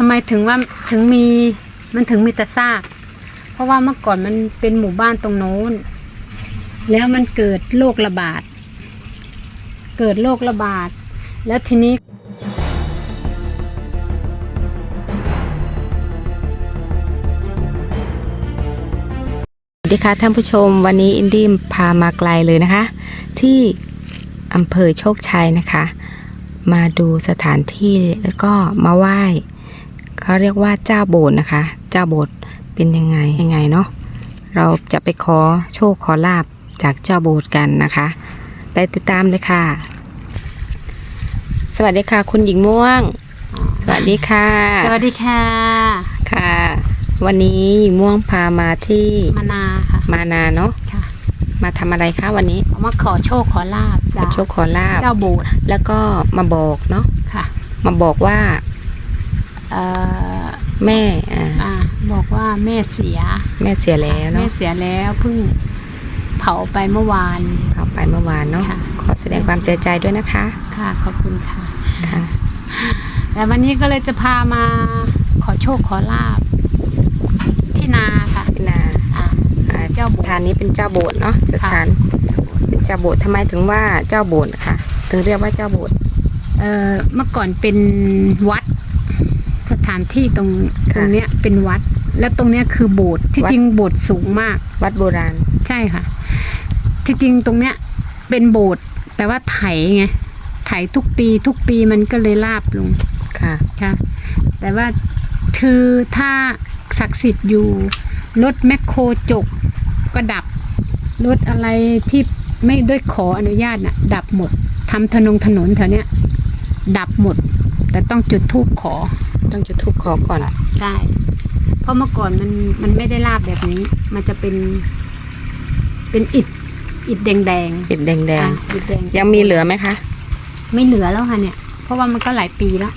ทำไมถึงว่าถึงมีมันถึงมีแต่ซาก เพราะว่าเมื่อก่อนมันเป็นหมู่บ้านตรงโน้น แล้วมันเกิดโรคระบาด เกิดโรคระบาด แล้วทีนี้สวัสดีค่ะท่านผู้ชมวันนี้อินดี้พามาไกลเลยนะคะ ที่อำเภอโชคชัยนะคะ มาดูสถานที่แล้วก็มาไหว้ เขาเรียกว่าเจ้าโบสถ์นะคะ เจ้าโบสถ์เป็นยังไงยังไงเนาะเราจะไปขอโชคขอลาบจากเจ้าโบสถ์กันนะคะไปติดตามเลยค่ะ สวัสดีค่ะ คุณหญิงม่วง สวัสดีค่ะ สวัสดีค่ะค่ะ วันนี้หญิงม่วงพามาที่มานาค่ะมานาเนาะค่ะ มาทำอะไรคะวันนี้เอามาขอโชคขอลาบขอจากโชคขอลาบเจ้าโบสถ์แล้วก็มาบอกเนาะค่ะ มาบอกว่าเอ่อแม่อ่าอ่าบอกว่าแม่เสียแม่เสียแล้วแม่เนาะเสียแล้วเพิ่งเผาไปเมื่อวานเผาไปเมื่อวานเนาะค่ะ ขอแสดงความเสียใจด้วยนะคะค่ะ ขอบคุณค่ะ ค่ะ แต่วันนี้ก็เลยจะพามาขอโชคขอลาบ ที่นาค่ะที่นาอ่า อ่าเจ้าสโบสถ์ถานนี้เป็นเจ้าโบสถ์เนาะสถานเป็นเจ้าโบสถ์ทำไมถึงว่าเจ้าโบสถ์นะคะถึงเรียกว่าเจ้าโบสถ์ เอ่อเมื่อก่อนเป็นวัด สถานที่ตรงค่ะตรงเนี้ยเป็นวัด แล้วตรงเนี้ยคือโบสถ์ที่วัดจริงโบสถ์สูงมาก วัดโบราณ ใช่ค่ะ ที่จริงตรงเนี้ยเป็นโบสถ์แต่ว่าไถไงไถทุกปีทุกปีมันก็เลยลาบลงค่ะค่ะ แต่ว่าคือถ้าศักดิ์สิทธิ์อยู่รถแมคโครจกก็ดับรถอะไรที่ไม่ด้วยขออนุญาตน่ะ ดับหมดทำถนนถนนแถวเนี้ยดับหมด แต่ต้องจุดธูปขอ ต้องจุดทูปขอก่อนใช่เพราะเมื่อก่อนมันมันไม่ได้ลาบแบบนี้ มันจะเป็น เป็นอิฐอิฐแดงแดงปิดแดงอะอิฐแดงๆยังมีเหลือไหมคะ ไม่เหลือแล้วค่ะเนี่ย เพราะว่ามันก็หลายปีแล้ว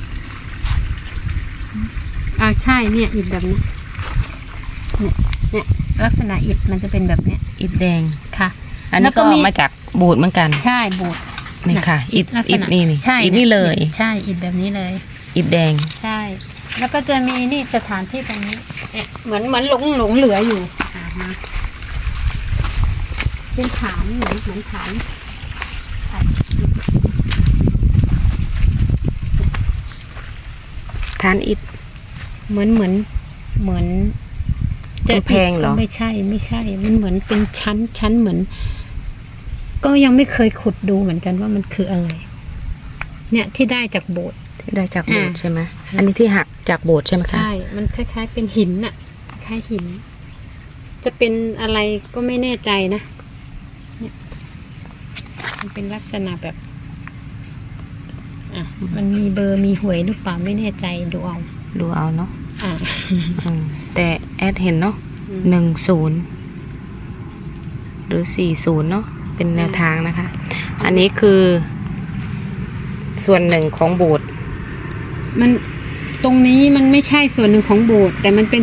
อ่าใช่เนี่ยอิฐแบบนี้เนี่ยเนี่ยลักษณะอิฐมันจะเป็นแบบเนี้ยอิฐแดงค่ะ อันแล้นี้วก็ก็มีมาจากโบสถ์เหมือนกัน ใช่โบสถ์นี่ค่ะ อิฐลักษอิฐณะนี่นี่ใช่อิฐนี่เลย ใช่อิฐแบบนี้เลย อิฐแดง ใช่ แล้วก็จะมีนี่สถานที่ตรงนี้เนี่ยเหมือนเหมือนหลงหลงเหลืออยู่อะมาเป็นฐานเหมือนเหมือนฐานฐานทานอิฐเหมือนเหมือนเหมือนกำแพงเหรอก็ไม่ใช่ไม่ใช่ มันเหมือนเป็นชั้นชั้นเหมือน ก็ยังไม่เคยขุดดูเหมือนกันว่ามันคืออะไร เนี่ยที่ได้จากโบสถ์ ที่ได้จากโบสถ์อ่าใช่ไหมอันนี้ที่หักจากโบสถ์ใช่ไหมคะใช่ มันคล้ายๆเป็นหินน่ะคล้ายหิน จะเป็นอะไรก็ไม่แน่ใจนะเนี่ยมันเป็นลักษณะแบบอะมันมีเบอร์มีหวยหรือเปล่าไม่แน่ใจดูเอาดูเอาเนาะอะอืมแต่แอดเห็นเนาะอืม หนึ่งศูนย์หรือสี่ศูนย์เนาะเป็นแนวทางนะคะ อันนี้คือ ส่วนหนึ่งของโบสถ์ มันตรงนี้มันไม่ใช่ส่วนหนึ่งของโบสถ์แต่มันเป็น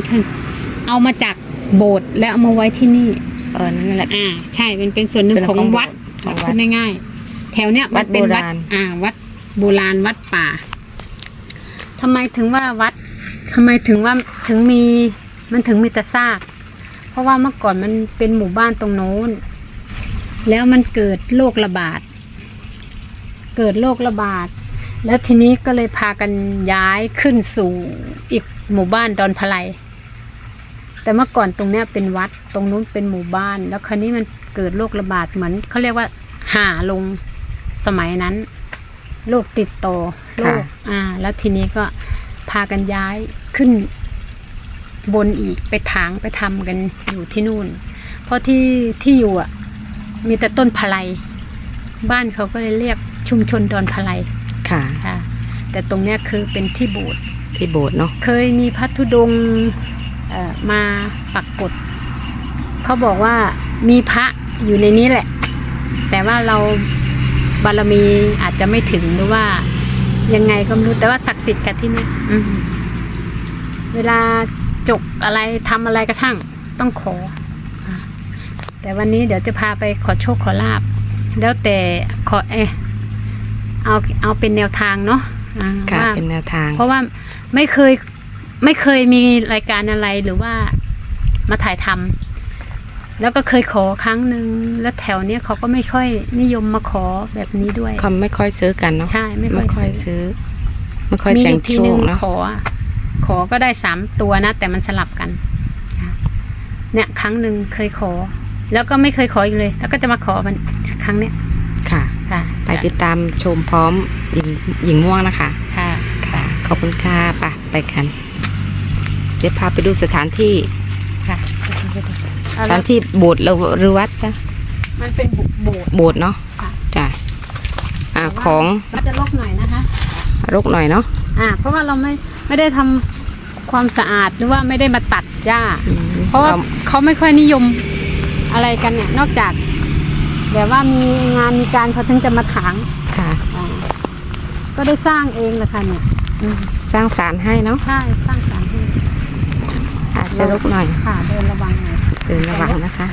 เอามาจากโบสถ์แล้วเอามาไว้ที่นี่ เออนั่นแหละ อ่า ใช่มันเป็นส่วนหนึ่งส่วนหนึ่ของงของวัดของวัดพูดง่ายๆแถวเนี้ยมันเป็นวัวัดดโบราณอ่า วัดโบราณวัดป่าทำไมถึงว่าวัดทำไมถึงว่าถึงมีมันถึงมีแต่ซาก เพราะว่าเมื่อก่อนมันเป็นหมู่บ้านตรงโน้น แล้วมันเกิดโรคระบาด เกิดโรคระบาด แล้วทีนี้ก็เลยพากันย้ายขึ้นสู่อีกหมู่บ้านดอนพะไลแต่เมื่อก่อนตรงเนี้ยเป็นวัดตรงนู้นเป็นหมู่บ้าน แล้วคราวนี้มันเกิดโรคระบาดเหมือนเขาเรียกว่าห่าลงสมัยนั้นโรคติดต่อโรคอ่า แล้วทีนี้ก็พากันย้ายขึ้นบนอีกไปถางไปทำกันอยู่ที่นู่น เพราะที่ที่อยู่อะมีแต่ต้นพะไลบ้านเขาก็เลยเรียกชุมชนดอนพะไล ค่ะ ค่ะ แต่ตรงเนี้ยคือเป็นที่โบสถ์ที่โบสถ์เนาะ เคยมีพัทธุดงค์เอ่อมาปักกฎเขาบอกว่ามีพระอยู่ในนี้แหละ แต่ว่าเราบารมีอาจจะไม่ถึงหรือว่ายังไงก็ไม่รู้แต่ว่าศักดิ์สิทธิ์กันที่เนี่ยอืมเวลาจกอะไรทำอะไรก็ช่างต้องขออะแต่วันนี้เดี๋ยวจะพาไปขอโชคขอลาบ แล้วแต่ขอเออ เอาเอาเป็นแนวทางเนาะอ่าค่ะว่าเป็นแนวทาง เพราะว่าไม่เคยไม่เคยมีรายการอะไรหรือว่ามาถ่ายทำแล้วก็เคยขอครั้งหนึ่งแล้วแถวเนี้ยเขาก็ไม่ค่อยนิยมมาขอแบบนี้ด้วยเขาไม่ค่อยซื้อกันเนาะใช่ไม่ค่อยค่อยซื้อซื้อ ไม่ค่อยมีแสองยู่ทีโชนึคงเนาะขออะขอก็ได้สามตัวนะ แต่มันสลับกันค่ะเนี่ย ครั้งหนึ่งเคยขอ แล้วก็ไม่เคยขออีกเลย แล้วก็จะมาขอมันครั้งเนี้ยค่ะค่ะ ไปติดตามชมพร้อมหญิงหญิงม่วงนะคะ ค่ะค่ะ ขอบคุณค่ะไปไปกัน เดี๋ยวพาไปดูสถานที่ค่ะสถานที่โบสถ์หรือหรือวัดจ้ะมันเป็นบุโบสถ์โบสถ์เนาะค่ะจ้ะอ่าของก็จะลกหน่อยนะคะรกหน่อยเนาะอ่า เพราะว่าเราไม่ไม่ได้ทำความสะอาดหรือว่าไม่ได้มาตัดหญ้าอืมเพราะว่าเขาไม่ค่อยนิยมอะไรกันเนี่ย นอกจาก แบบว่ามีงานมีการเขาถึงจะมาถางค่ะ อ่าก็ได้สร้างเองแหละค่ะเนี่ยอืมสร้างสารให้เนาะใช่สร้างสรรค์เองอาจจะรกหน่อยค่ะเดินระวังหน่อยเดินระวังนะคะ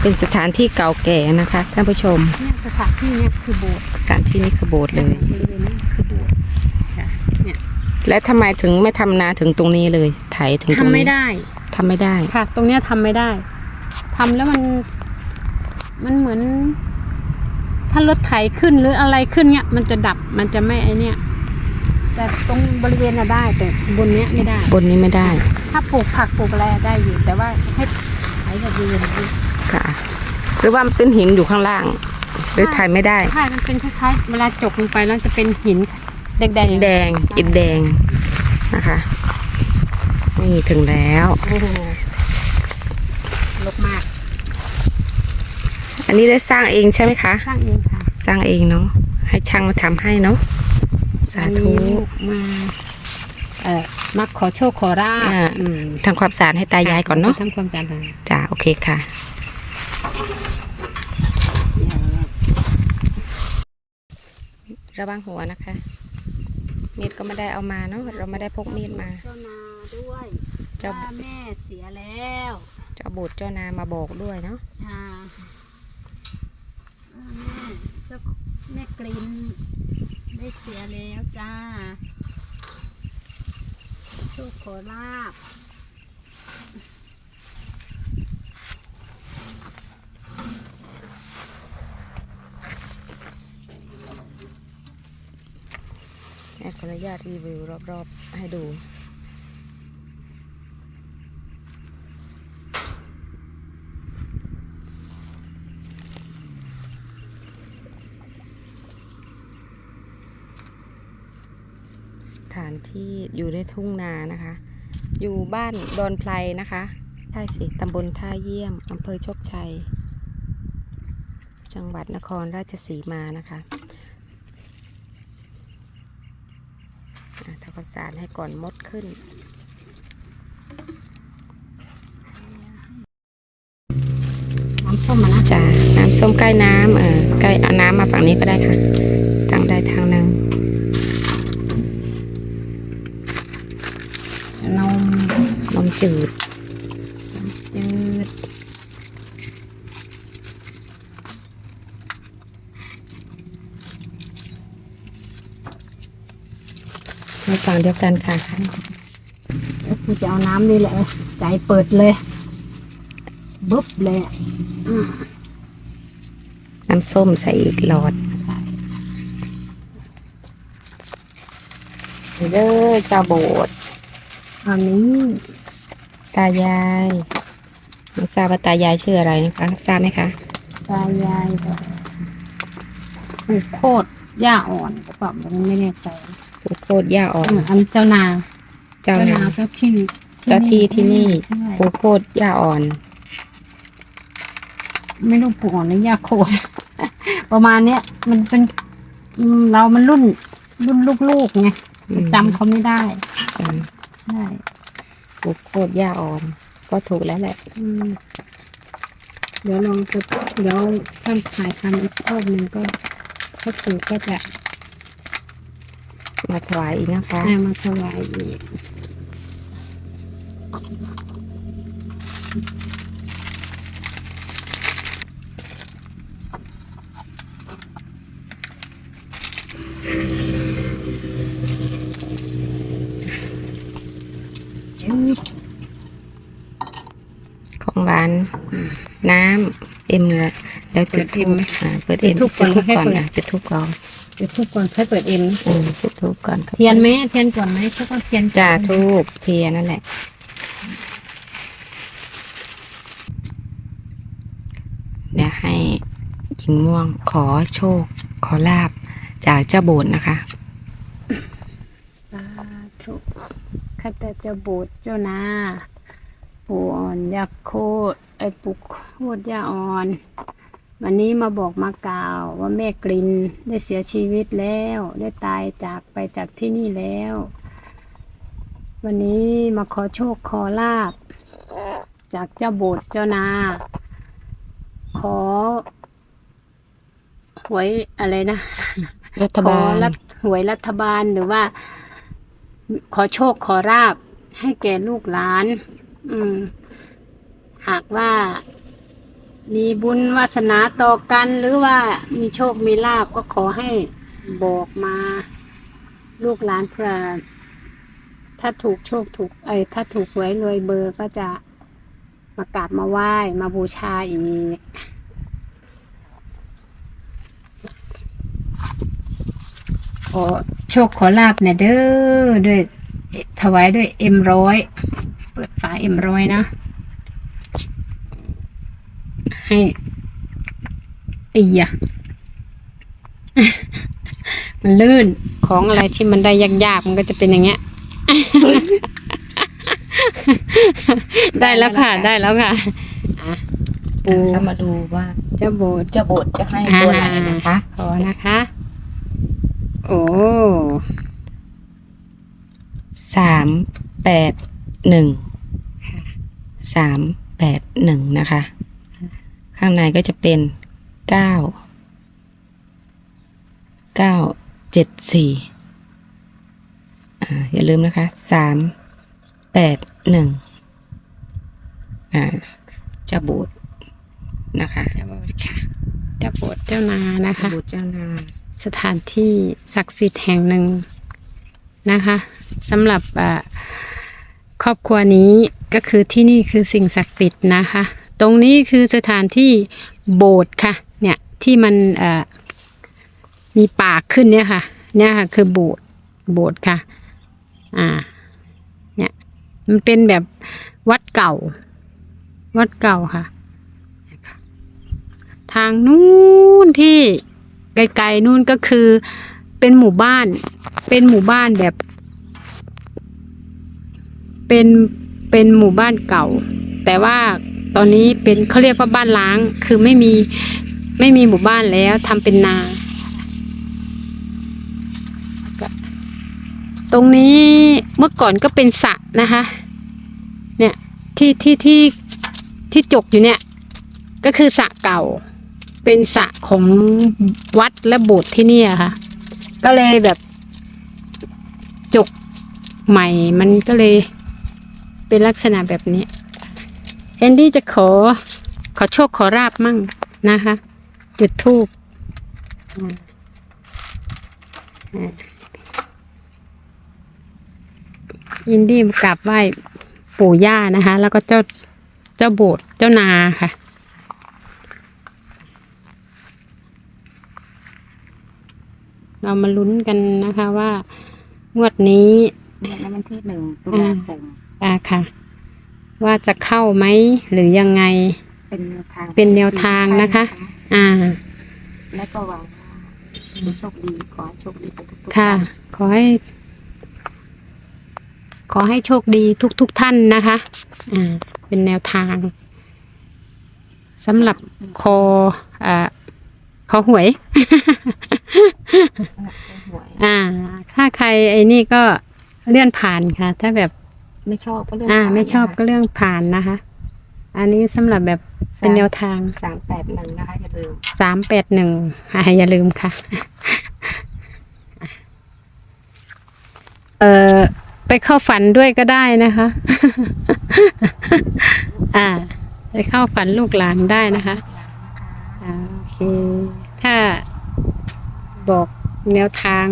เป็นสถานที่เก่าแก่นะคะท่านผู้ชมเนี่ยสถานที่เนี่ยคือโบสถ์สถานที่นี้คือโบสถ์เลย บริเวณนี้คือโบสถ์ค่ะเนี่ยและทำไมถึงไม่ทำนาถึงตรงนี้เลยไถถึงตรงทำนี้ไม่ได้ทำไม่ได้ ค่ะ ตรงเนี้ยทำไม่ได้ ทำแล้วมันมันเหมือน ถ้ารถไถขึ้นหรืออะไรขึ้นเนี่ยมันจะดับมันจะไม่ไอเนี่ย แต่ตรงบริเวณน่ะได้ แต่บนเนี้ยไม่ได้ บนนี้ไม่ได้ ถ้าปลูกผักปลูกอะไรได้อยู่ แต่ว่าให้ไถบริเวณนี้ค่ะ หรือว่ามันเป็นหินอยู่ข้างล่าง หรือไถไม่ได้ใช่มันเป็นคล้ายๆเวลาจกลงไปแล้วจะเป็นหินแดงๆแดงอิฐแดงนะคะ นี่ถึงแล้วโอ้โหลก มากอันนี้ได้สร้างเองใช่ไหมคะสร้างเองค่ะสร้างเองเนาะให้ช่างมาทำให้เนาะสาธุอันนี้มาเอ่อมาขอโชคขอราบอ่า อืมทำความสะอาดให้ตายายก่อนเนาะทำความสะอาดก่อนจ้าโอเคค่ะ ระวังหัวนะคะ มีดก็ไม่ได้เอามาเนาะเราไม่ได้พกมีดมาเจ้านาด้วยเจ้า ว่าแม่เสียแล้ว เจ้าบุตรเจ้านามาบอกด้วยเนาะค่ะว่าแม่เจ้าแม่กลินได้เสียแล้วจ้าโชคขอลาบแม่ขออนุญาตรีวิวรอบๆให้ดู สถานที่อยู่ในทุ่งนานะคะ อยู่บ้านดอนไพรนะคะใช่สิตำบลท่าเยี่ยมอำเภอโชคชัย จังหวัดนครราชสีมานะคะทำความสะอาดให้ก่อนมดขึ้นน้ำส้มอะนะจ้าน้ำส้มใกล้น้ำเออใกล้เอาน้ำมาฝั่งนี้ก็ได้ค่ะทางใดทางหนึ่ง นมนมจืดจืดในฝั่งเดียวกันค่ะกูจะเอาน้ำนี่แหละ ใจเปิดเลยบึ๊บเลยอืมน้ำส้มใส่อีกหลอดเด้อเจ้าโบด อันนี้ ตายายไม่ทราบว่าตายายชื่ออะไรนะคะทราบไหมคะ ตายายแบบปลูกโคตรหญ้าอ่อนก็แบบมันไม่แน่ใจผู้โคตรย่าอ่อนอืมอันเจ้านาเจ้านาเจ้าที่เจ้าที่ที่นี่ใช่ผู้โคตรย่าอ่อน ไม่รู้ปลูกอ่อนหรือหญ้าโคตร ประมาณเนี้ยมันเป็นอืมเรามันรุ่นรุ่นลูกๆไงอืมจำเขาไม่ได้จ้ะ ใช่ผู้โคตรย่าอ่อน ก็ถูกแล้วแหละ อืมเดี๋ยวลองจะเดี๋ยวท่านถ่ายทำอีกรอบหนึ่งก็ถ้าถูกก็จะมาถวายอีกนะคะเอามาถวายอีก ของหวาน น้ำเอ็มละแล้วจุดทูบอ่าเปิดเอ็มจุดธูปก่อนจุดธูปให้ก่อนเปิดอะจุดทูบก่อนเดี๋ยวทุกคนค่อยเปิดเอ็มอืมจุดทูบก่อนครับเทียนไหมเทียนก่อนไหมเขาก็เทียนจ่าทูบเทียนนั่นแหละเดี๋ยวให้หญิงม่วงขอโชค ขอลาบจากเจ้าโบสถ์นะคะ สาธุข้าแต่เจ้าโบสถ์เจ้านา ปู่อ่อนยาโคตไอ้ปุกโคตรยาอ่อน วันนี้มาบอกมากล่าวว่าแม่กลินได้เสียชีวิตแล้ว ได้ตายจากไปจากที่นี่แล้ว วันนี้มาขอโชคขอลาบ จากเจ้าโบสถ์เจ้านา ขอหวยอะไรนะรัฐขอบาลรัฐหวยรัฐบาลหรือว่า ขอโชคขอราบให้แก่ลูกหลาน อืม หากว่า มีบุญวาสนาต่อกัน หรือว่ามีโชคมีลาบก็ขอให้บอกมา ลูกหลานเพื่อถ้าถูกโชคถูกเอ้ถ้าถูกหวยรวยเบอร์ก็จะมากราบมาไหว้มาบูชาอีกขอโชคขอลาบเนี่ยเด้อด้วยถวายด้วยเอ็มร้อย เปิดฝาเอ็มร้อยนะ ให้อียะมันลื่นของอะไรที่มันได้ยากๆ มันก็จะเป็นอย่างเงี้ย ได้แล้วค่ะ ได้แล้วค่ะอะปูเรามาดูว่าเจ้าโบสถ์เจ้าโบสถ์จะให้ตัวไหนนะคะ ขอนะคะ โอ้สามแปดหนึ่ง สามแปดหนึ่งนะคะ ข้างในก็จะเป็นเก้าเก้าเจ็ดสี่อ่าอย่าลืมนะคะสามแปดหนึ่งอ่าเจะบูดนะคะเจ้าโบสถ์ค่ะเจ้าโบสถ์เจ้านานะเจะคะบูดเจ้านางสถานที่ศักดิ์สิทธิ์แห่งหนึ่งนะคะสำหรับอ่าค รอบครัวนี้ก็คือที่นี่คือสิ่งศักดิ์สิทธิ์นะคะ ตรงนี้คือสถานที่โบสถ์ค่ะ เนี่ยที่มันมีปากขึ้นเนี่ยค่ะ เนี่ยค่ะ คือโบสถ์โบสถ์ค่ะ อ่า เนี่ย มันเป็นแบบวัดเก่า วัดเก่าค่ะ ทางนู้นที่ไกลๆนู่นก็คือเป็นหมู่บ้าน เป็นหมู่บ้านแบบ เป็นเป็นหมู่บ้านเก่า แต่ว่าตอนนี้เป็นเขาเรียกว่าบ้านล้าง คือไม่มีไม่มีหมู่บ้านแล้วทำเป็นนา ตรงนี้เมื่อก่อนก็เป็นสระนะคะ เนี่ยที่ที่ที่ที่จกอยู่เนี่ย ก็คือสระเก่า เป็นสระของวัดและโบสถ์ที่นี่ค่ะ ก็เลยแบบจกใหม่มันก็เลย เป็นลักษณะแบบนี้แอนดี้จะขอ ขอโชคขอราบมั่งนะคะ จุดทูบอินดี้กราบไหว้ปู่ย่านะคะ แล้วก็เจ้าเจ้าโบสถ์เจ้านาค่ะเรามาลุ้นกันนะคะว่างวดนี้ในวันที่หนึ่งตุลาคม อ่าค่ะ ว่าจะเข้าไหมหรือยังไง เป็นแนวทางเป็นแนวทางนะคะ อ่า และก็หวังว่าจะโชคดีขอให้โชคดีไปทุกๆค่ะ ท่านขอให้ ขอให้โชคดีทุกทุกๆท่านนะคะ อ่า เป็นแนวทางสำหรับคออ่าคอหวย สำหรับผู้หวย อ่า ถ้าใครไอ้นี่ก็เลื่อนผ่านค่ะ ถ้าแบบ ไม่ชอบก็เรื่องอ่า ผ่นไม่ชอบนะคะก็เรื่องผ่านนะคะ อันนี้สำหรับแบบเป็นแนวทางสามแปดหนึ่งนะคะอย่าลืมสามแปดหนึ่งอย่าลืมค่ะ เออไปเข้าฝันด้วยก็ได้นะคะ อ่า ไปเข้าฝันลูกหลานได้นะคะ อ่าโอเค ถ้าบอกแนวทาง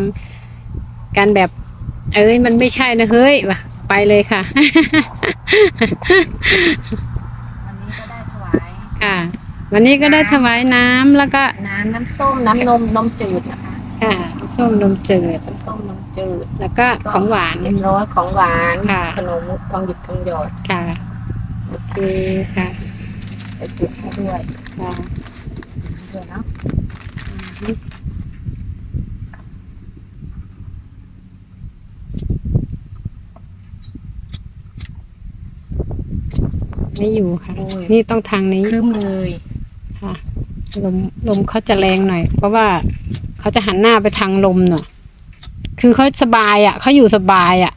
การแบบ เอ้ยมันไม่ใช่นะเฮ้ยว่ะ ไปเลยค่ะ วันนี้ก็ได้ถวายค่ะ วันนี้ก็ได้ถวายน้ำแล้วก็น้ำน้ำส้มน้ำนมนมจืดนะคะค่ะน้ำส้มนมจืดน้ำส้มนมจืดแล้วก็ของหวาน เรียบร้อยของหวานค่ะ ขนมทองหยิบทองหยอดค่ะโอเคค่ะไปจุดให้ด้วยค่ะด้วยเนาะ ไม่อยู่ค่ะนี่ต้องทางนี้ครึ้มเลยค่ะ ลมลมเขาจะแรงหน่อย เพราะว่าเขาจะหันหน้าไปทางลมหน่อยคือเขาสบายอะเขาอยู่สบายอะ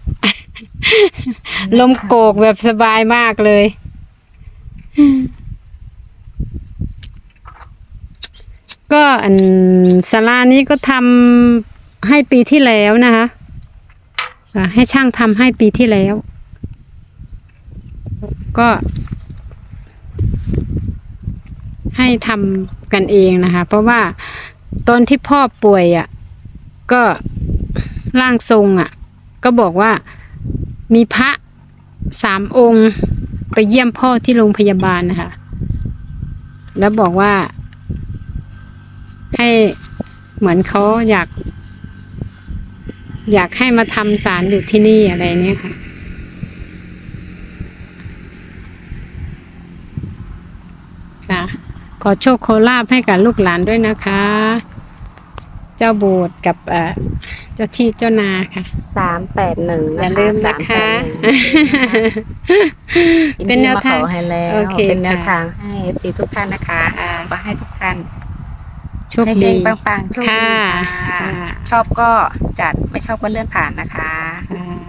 ลมโกกแบบสบายมากเลย ก็อันศาลานี้ก็ทำให้ปีที่แล้วนะคะอ่าให้ช่างทำให้ปีที่แล้ว ก็ ให้ทำกันเองนะคะ เพราะว่าตอนที่พ่อป่วยอะ่ะก็ร่างทรงอะ่ะ ก็บอกว่ามีพระสามองค์ไปเยี่ยมพ่อที่โรงพยาบาลนะคะ แล้วบอกว่า ให้เหมือนเขาอยาก อยากให้มาทำสารอยู่ที่นี่อะไรเนี้ยค่ะ ขอโชคขอลาบให้กับลูกหลานด้วยนะคะ เจ้าโบสถ์กับเอ่อเจ้าที่เจ้านาค่ะ สามแปดหนึ่งอย่าลืมนะคะ เป็เป็นนแนแนววทาทางงให้แล้วโอเคเป็นแนวค่ะ ทางให้เอฟซีทุกท่านนะคะค่ะขอให้ทุกท่านโชคให้ดีเฮงๆปังๆโชคดีค่ะค่ะ ค่ะ ชอบก็จัดไม่ชอบก็เลื่อนผ่านนะคะ ค่ะโอเค